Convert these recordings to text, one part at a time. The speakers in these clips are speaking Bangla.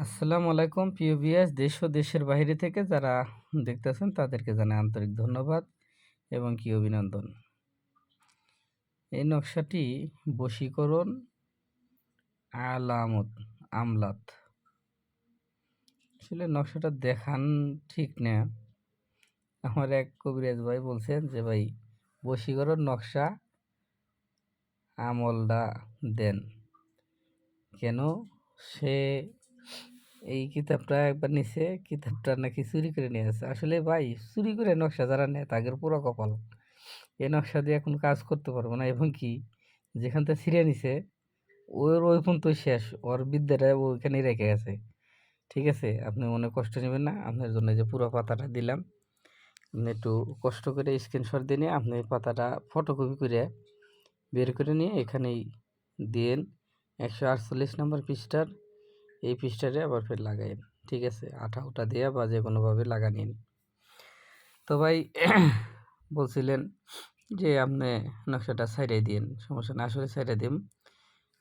আসসালামু আলাইকুম, প্রিয় বিয়াস দেশ ও দেশের বাইরে থেকে যারা দেখতেছেন, তাদেরকে জানাই আন্তরিক ধন্যবাদ এবং কি অভিনন্দন। এই নকশাটি বশীকরণ, আলামত, আমলাত। আসলে নকশাটা দেখান ঠিক না। আমার এক কবিরাজ ভাই বলছেন যে, ভাই, বশীকরণ নকশা, আমলটা দেন। কেন? সে এই কিতাবটা একবার নিছে, কিতাবটা নাকি চুরি করে নিয়ে আসে আসলে ভাই, চুরি করে নকশা যারা নেয় তাদের পুরো কপাল। এই নকশা দিয়ে এখন কাজ করতে পারব না। এবং কি, যেখান থেকে ছিঁড়ে নিছে, ওর ওই পর্যন্ত শেষ। ওর বিদ্যাটা ওইখানেই রেখে গেছে। ঠিক আছে? আপনি মনে কষ্ট নেবেন না। আপনার জন্য যে পুরো পাতাটা দিলাম, আপনি একটু কষ্ট করে স্ক্রিনশট দিয়ে নিয়ে আপনি পাতাটা ফটোকপি করে বের করে নিয়ে এখানেই দিন একশো আটচল্লিশ নম্বর পৃষ্ঠার এই পৃষ্ঠারে আবার ফের লাগাইন, ঠিক আছে? আঠা উঠা দিয়ে বা যে কোনোভাবে লাগা নিন তো ভাই, বলছিলেন যে আপনি নকশাটা সাইডে দিন সমস্যা না আসলে সাইডে দিন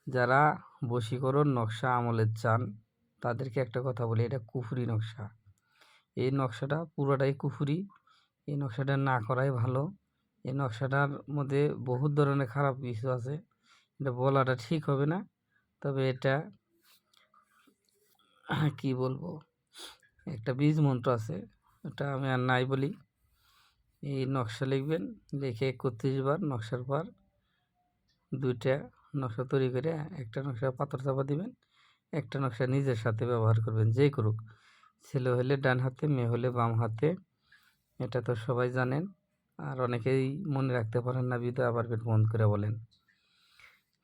যারা বশীকরণ নকশা আমলের চান, তাদেরকে একটা কথা বলি, এটা কুফুরি নকশা। এই নকশাটা পুরোটাই কুফুরি, এই নকশাটা না করাই ভালো। এই নকশাটার মধ্যে বহুত ধরনের খারাপ কিছু আছে, এটা বলাটা ঠিক হবে না, তবে এটা কি বলব? একটা বীজ মন্ত্র আছে, ওটা আমি আর নাই বলি। এই নকশা লিখবেন, লিখে একত্রিশ বার নকশার পর দুইটা নকশা তৈরি করে একটা নকশা পাথর চাপা দিবেন, একটা নকশা নিজের সাথে ব্যবহার করবেন, যে করুক। ছেলে হলে ডান হাতে, মেয়ে হলে বাম হাতে, এটা তো সবাই জানেন। আর অনেকেই মনে রাখতে পারেন না বিধ আবার পেট বন্ধ করে বলেন।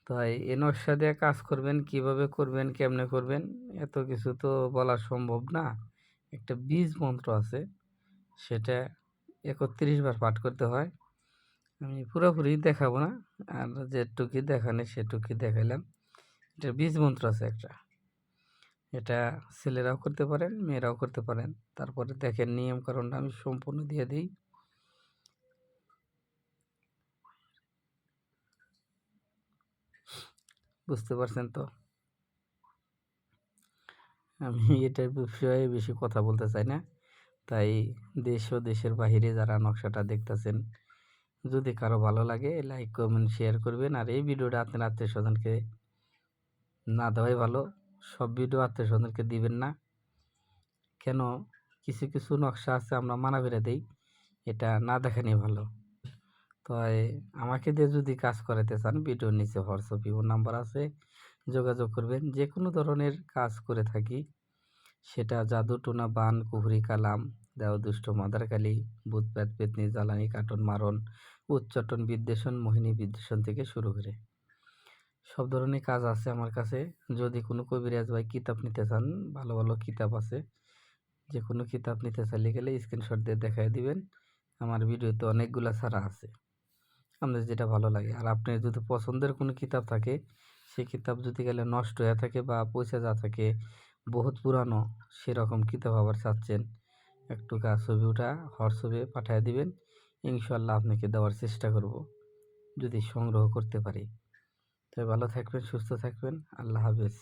তাই এ নকশা দিয়ে কাজ করবেন, কীভাবে করবেন, কেমনে করবেন, এত কিছু তো বলা সম্ভব না। একটা বীজ মন্ত্র আছে, সেটা একত্রিশ বার পাঠ করতে হয়। আমি পুরোপুরি দেখাবো না, আর যেটুকি দেখানে সেটুকি দেখাইলাম। এটা বীজ মন্ত্র আছে একটা। এটা ছেলেরাও করতে পারেন, মেয়েরাও করতে পারেন। তারপরে দেখেন নিয়ম কারণটা আমি সম্পূর্ণ দিয়ে দিই। বুঝতে পারছেন তো? আমি এটার বিষয়ে বেশি কথা বলতে চাই না। তাই দেশ ও দেশের বাহিরে যারা নকশাটা দেখতেছেন যদি কারও ভালো লাগে লাইক কমেন্ট শেয়ার করবেন। আর এই ভিডিওটা আপনার আত্মীয় স্বজনকে না দেওয়াই ভালো। সব ভিডিও আত্মীয় স্বজনকে দিবেন না। কেন? কিছু কিছু নকশা আছে আমরা মানা বেড়ে দিই। এটা না দেখানি ভালো। তাই আমাকে দিয়ে যদি কাজ করাতে চান, ভিডিওর নিচে হোয়াটসঅ্যাপ ইমো নাম্বার আছে, যোগাযোগ করবেন। যে কোনো ধরনের কাজ করে থাকি, সেটা জাদু, টোনা, বান, কুহুরি, কালাম দেও দুষ্ট মাদারকালি বুধপ্যাত পেতনি, জ্বালানি কাটন মারণ, উচ্চটন, বিদ্বেষণ, মোহিনী বিদ্বেষণ থেকে শুরু করে সব ধরনের কাজ আছে আমার কাছে। যদি কোনো কবিরাজ ভাই কিতাব নিতে চান, ভালো ভালো কিতাব আছে যে কোনো কিতাব নিতে চাইলে গেলে স্ক্রিনশট দিয়ে দেখাই দিবেন। আমার ভিডিওতে অনেকগুলো ছাড়া আছে। আপনার যেটা ভালো লাগে। আর আপনার যদি পছন্দের কোনো কিতাব থাকে সেই কিতাব যদি গেলে নষ্ট হয়ে থাকে বা পয়সা যা থাকে, বহুত পুরানো, সেরকম কিতাব আবার চাচ্ছেন। একটু কাজ ছবি ওটা হোয়াটসঅ্যাপে পাঠিয়ে দিবেন ইনশাল্লাহ আপনাকে দেওয়ার চেষ্টা করব, যদি সংগ্রহ করতে পারি। তবে ভালো থাকবেন, সুস্থ থাকবেন, আল্লাহ হাফেজ।